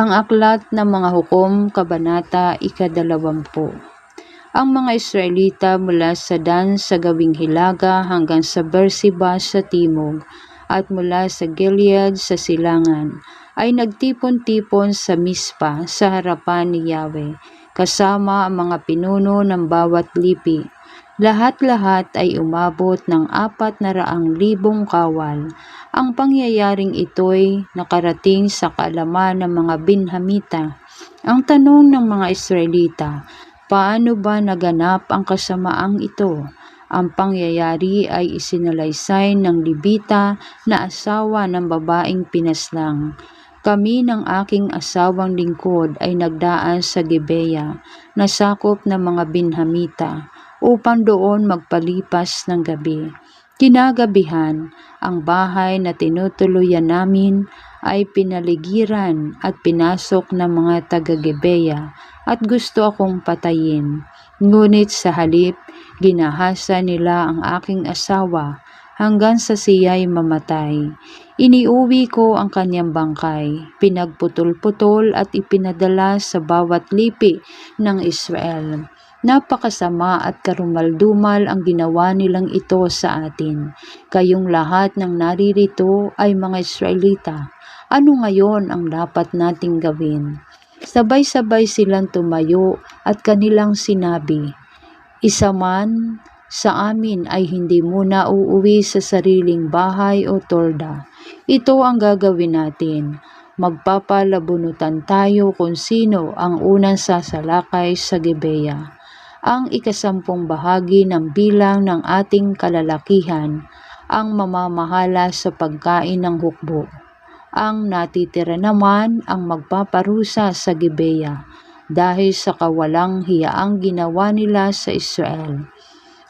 Ang aklat ng mga hukom, kabanata ikadalawampu. Ang mga Israelita mula sa Dan sa gawing hilaga hanggang sa Berseba sa timog at mula sa Gilead sa silangan ay nagtipon-tipon sa Mispa sa harapan ni Yahweh kasama ang mga pinuno ng bawat lipi. Lahat-lahat ay umabot ng apat na raang libong kawal. Ang pangyayaring ito'y nakarating sa kaalaman ng mga Binhamita. Ang tanong ng mga Israelita, paano ba naganap ang kasamaang ito? Ang pangyayari ay isinalaysay ng Libita na asawa ng babaeng pinaslang. Kami ng aking asawang lingkod ay nagdaan sa Gibeya, na sakop ng mga Binhamita, upang doon magpalipas ng gabi. Kinagabihan, ang bahay na tinutuluyan namin ay pinaligiran at pinasok ng mga taga-Gibeya at gusto akong patayin. Ngunit sa halip, ginahasa nila ang aking asawa hanggang sa siya'y mamatay. Iniuwi ko ang kanyang bangkay, pinagputol-putol at ipinadala sa bawat lipi ng Israel. Napakasama at karumaldumal ang ginawa nilang ito sa atin. Kayong lahat ng naririto ay mga Israelita. Ano ngayon ang dapat nating gawin? Sabay-sabay silang tumayo at kanilang sinabi, Isa man sa amin ay hindi muna uuwi sa sariling bahay o tolda. Ito ang gagawin natin. Magpapalabunutan tayo kung sino ang unang sasalakay sa Gibeya. Ang ikasampung bahagi ng bilang ng ating kalalakihan ang mamamahala sa pagkain ng hukbo. Ang natitira naman ang magpaparusa sa Gibeya dahil sa kawalang hiyaang ginawa nila sa Israel.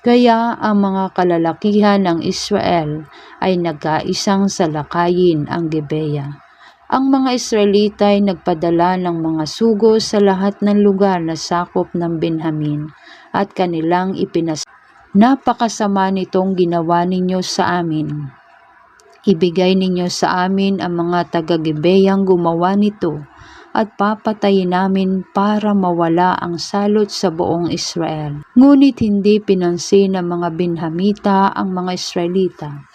Kaya ang mga kalalakihan ng Israel ay nagkaisang salakayin ang Gibeya. Ang mga Israelita ay nagpadala ng mga sugo sa lahat ng lugar na sakop ng Benjamin at kanilang ipinas. Napakasama nitong ginawa ninyo sa amin. Ibigay ninyo sa amin ang mga taga-Gibeyang gumawa nito at papatayin namin para mawala ang salot sa buong Israel. Ngunit hindi pinansin ng mga Benhamita ang mga Israelita.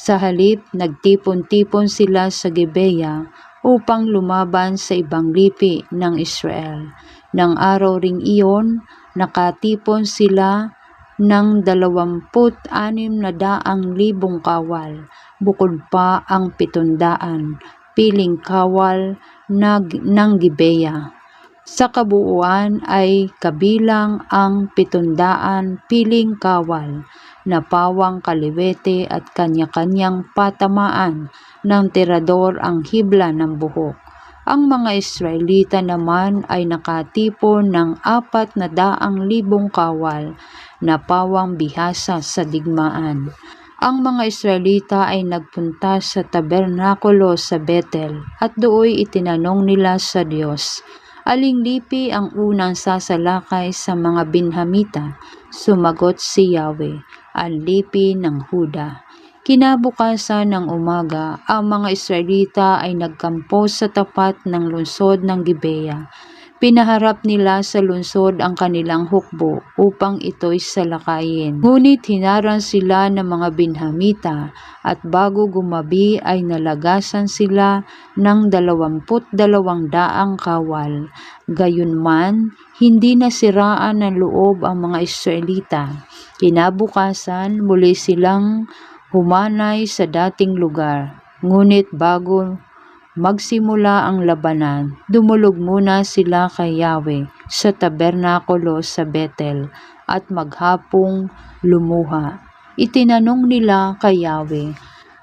Sa halip, nagtipon-tipon sila sa Gibeya upang lumaban sa ibang lipi ng Israel. Nang araw ring iyon, nakatipon sila ng dalawamput anim na daang libong kawal, bukod pa ang pitundaan, piling kawal nag, ng Gibeya. Sa kabuuan ay kabilang ang pitundaan piling kawal na pawang kaliwete at kanya-kanyang patamaan ng tirador ang hibla ng buhok. Ang mga Israelita naman ay nakatipon ng apat na daang libong kawal na pawang bihasa sa digmaan. Ang mga Israelita ay nagpunta sa tabernakulo sa Bethel at dooy itinanong nila sa Diyos, Aling lipi ang unang sasalakay sa mga Binhamita? Sumagot si Yahweh, ang lipi ng Huda. Kinabukasan ng umaga, ang mga Israelita ay nagkampo sa tapat ng lungsod ng Gibeya. Pinaharap nila sa lungsod ang kanilang hukbo upang ito'y salakayin. Ngunit hinarang sila ng mga binhamita at bago gumabi ay nalagasan sila ng dalawamput dalawang daang kawal. Gayunman, hindi nasiraan ng loob ang mga Israelita. Kinabukasan, muli silang humanay sa dating lugar. Ngunit bago magsimula ang labanan, dumulog muna sila kay Yahweh sa tabernakulo sa Bethel at maghapong lumuha. Itinanong nila kay Yahweh,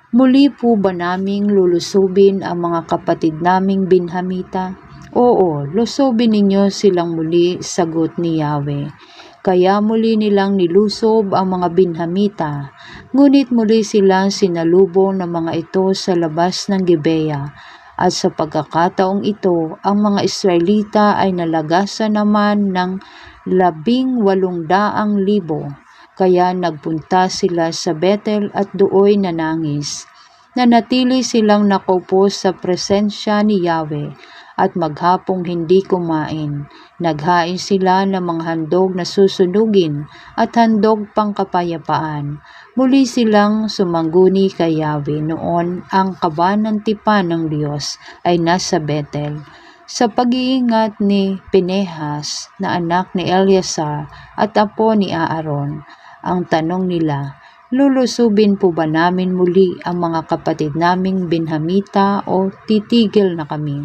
Muli po ba naming lulusubin ang mga kapatid naming binhamita? Oo, lusubin ninyo silang muli, sagot ni Yahweh. Kaya muli nilang nilusob ang mga binhamita, ngunit muli silang sinalubong ng mga ito sa labas ng Gibeya at sa pagkakataong ito, ang mga Israelita ay nalagasan naman ng labing walong libo. Kaya nagpunta sila sa Bethel at dooy nanangis. Nanatili silang nakaupo sa presensya ni Yahweh at maghapong hindi kumain. Naghain sila ng mga handog na susunugin at handog pangkapayapaan. Muli silang sumangguni kay Yahweh noon ang kabanan tipan ng Diyos ay nasa Bethel. Sa pag-iingat ni Pinehas na anak ni Eleazar at apo ni Aaron, ang tanong nila, Lulusubin po ba namin muli ang mga kapatid naming Benhamita o titigil na kami?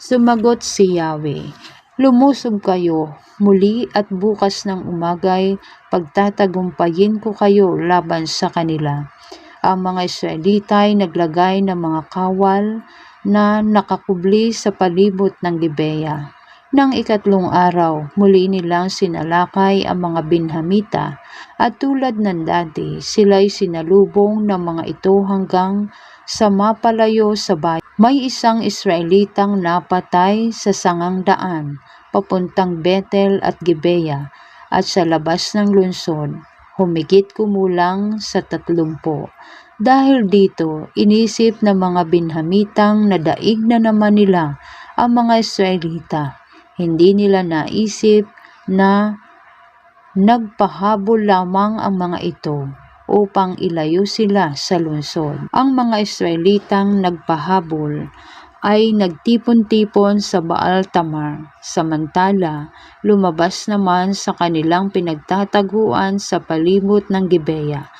Sumagot si Yahweh, Lumusog kayo muli at bukas ng umagay pagtatagumpayin ko kayo laban sa kanila. Ang mga Israelita ay naglagay ng mga kawal na nakakubli sa palibot ng Gibeya. Nang ikatlong araw, muli nilang sinalakay ang mga Binhamita at tulad ng dati, sila'y sinalubong ng mga ito hanggang sa mapalayo sa bayan. May isang Israelitang napatay sa sangang daan, papuntang Bethel at Gibeya, at sa labas ng lungsod, humigit kumulang sa tatlumpo. Dahil dito, inisip ng mga Binhamitang na daig na naman nila ang mga Israelita hindi nila naisip na nagpahabol lamang ang mga ito upang ilayo sila sa lungsod. Ang mga Israelitang nagpahabol ay nagtipon-tipon sa Baal Tamar, samantala lumabas naman sa kanilang pinagtataguan sa palibot ng Gibeya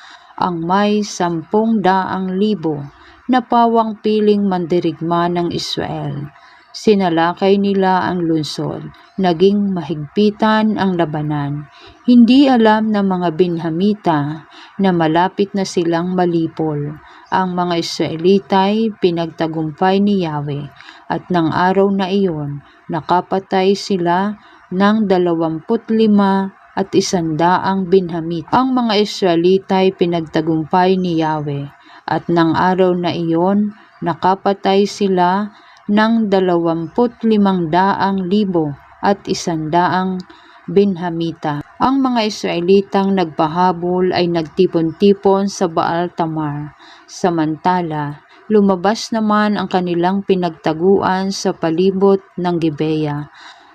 ang may sampung daang libo na pawang piling mandirigma ng Israel. Sinalakay nila ang lungsod. Naging mahigpitan ang labanan. Hindi alam ng mga Binhamita na malapit na silang malipol. Ang mga Israelita ay pinagtagumpay ni Yahweh at ng araw na iyon nakapatay sila ng dalawamput lima at isandaang Binhamit. Ang mga Israelita ay pinagtagumpay ni Yahweh at ng araw na iyon nakapatay sila ng dalawamput limang daang libo at isandaang Binhamita. Ang mga Israelitang nagpahabol ay nagtipon-tipon sa Baal Tamar. Samantala, lumabas naman ang kanilang pinagtaguan sa palibot ng Gibeya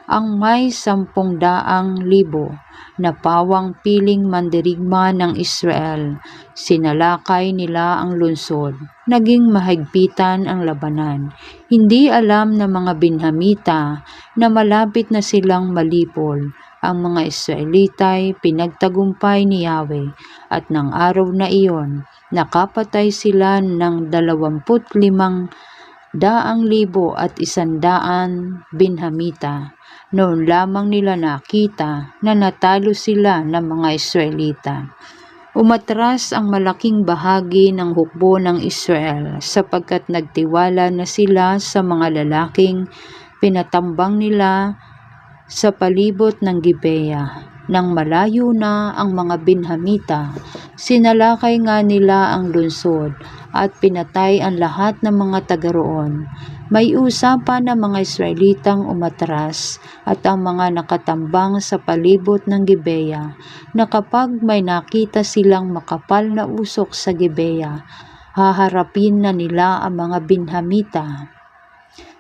ang may sampung daang libo na pawang piling mandirigma ng Israel. Sinalakay nila ang lungsod. Naging mahigpitan ang labanan. Hindi alam ng mga Binhamita na malapit na silang malipol. Ang mga Israelita ay pinagtagumpay ni Yahweh at ng araw na iyon, nakapatay sila ng dalawamput limang daang libo at isandaan Binhamita noon lamang nila nakita na natalo sila ng mga Israelita. Umatras ang malaking bahagi ng hukbo ng Israel sapagkat nagtiwala na sila sa mga lalaking pinatambang nila sa palibot ng Gibeya. Nang malayo na ang mga Binhamita, sinalakay nga nila ang lungsod at pinatay ang lahat ng mga taga roon. May usapan ng mga Israelitang umatras at ang mga nakatambang sa palibot ng Gibeya na kapag may nakita silang makapal na usok sa Gibeya, haharapin na nila ang mga Binhamita.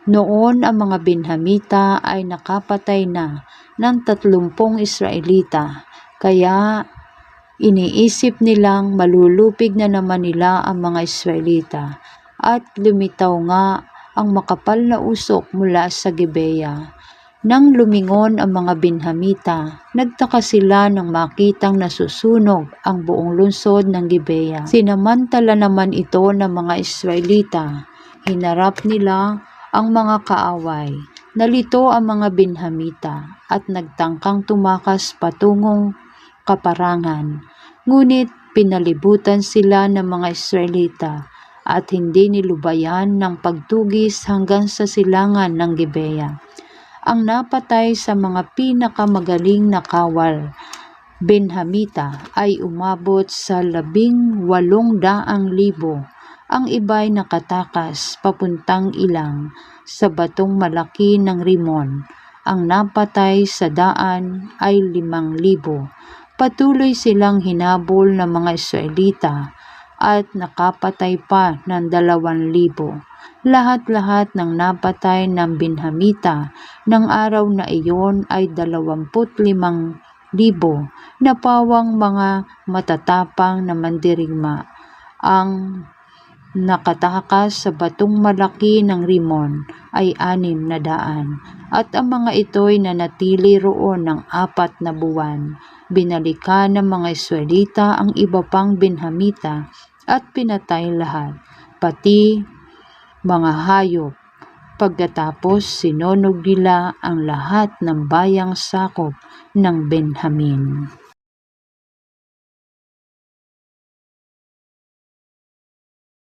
Noon ang mga Binhamita ay nakapatay na ng tatlumpong Israelita, kaya iniisip nilang malulupig na naman nila ang mga Israelita at lumitaw nga ang makapal na usok mula sa Gibeya. Nang lumingon ang mga Binhamita, nagtaka sila nang makitang nasusunog ang buong lungsod ng Gibeya. Sinamantala naman ito ng mga Israelita. Hinarap nila ang mga kaaway. Nalito ang mga Binhamita at nagtangkang tumakas patungong kaparangan. Ngunit pinalibutan sila ng mga Israelita at hindi nilubayan ng pagtugis hanggang sa silangan ng Gibeya. Ang napatay sa mga pinakamagaling na kawal, Benhamita, ay umabot sa labing walong daang libo. Ang iba'y nakatakas papuntang ilang sa batong malaki ng Rimon. Ang napatay sa daan ay limang libo. Patuloy silang hinabol ng mga Israelita at nakapatay pa ng dalawang libo. Lahat-lahat ng napatay ng Binhamita ng araw na iyon ay dalawamput limang libo na pawang mga matatapang na mandirigma. Ang nakatakas sa batong malaki ng Rimon ay anim na daan, at ang mga ito'y nanatili roon ng apat na buwan. Binalikan ng mga Israelita ang iba pang Benhamita at pinatay lahat, pati mga hayop. Pagkatapos sinunog nila ang lahat ng bayang sakop ng Benjamin.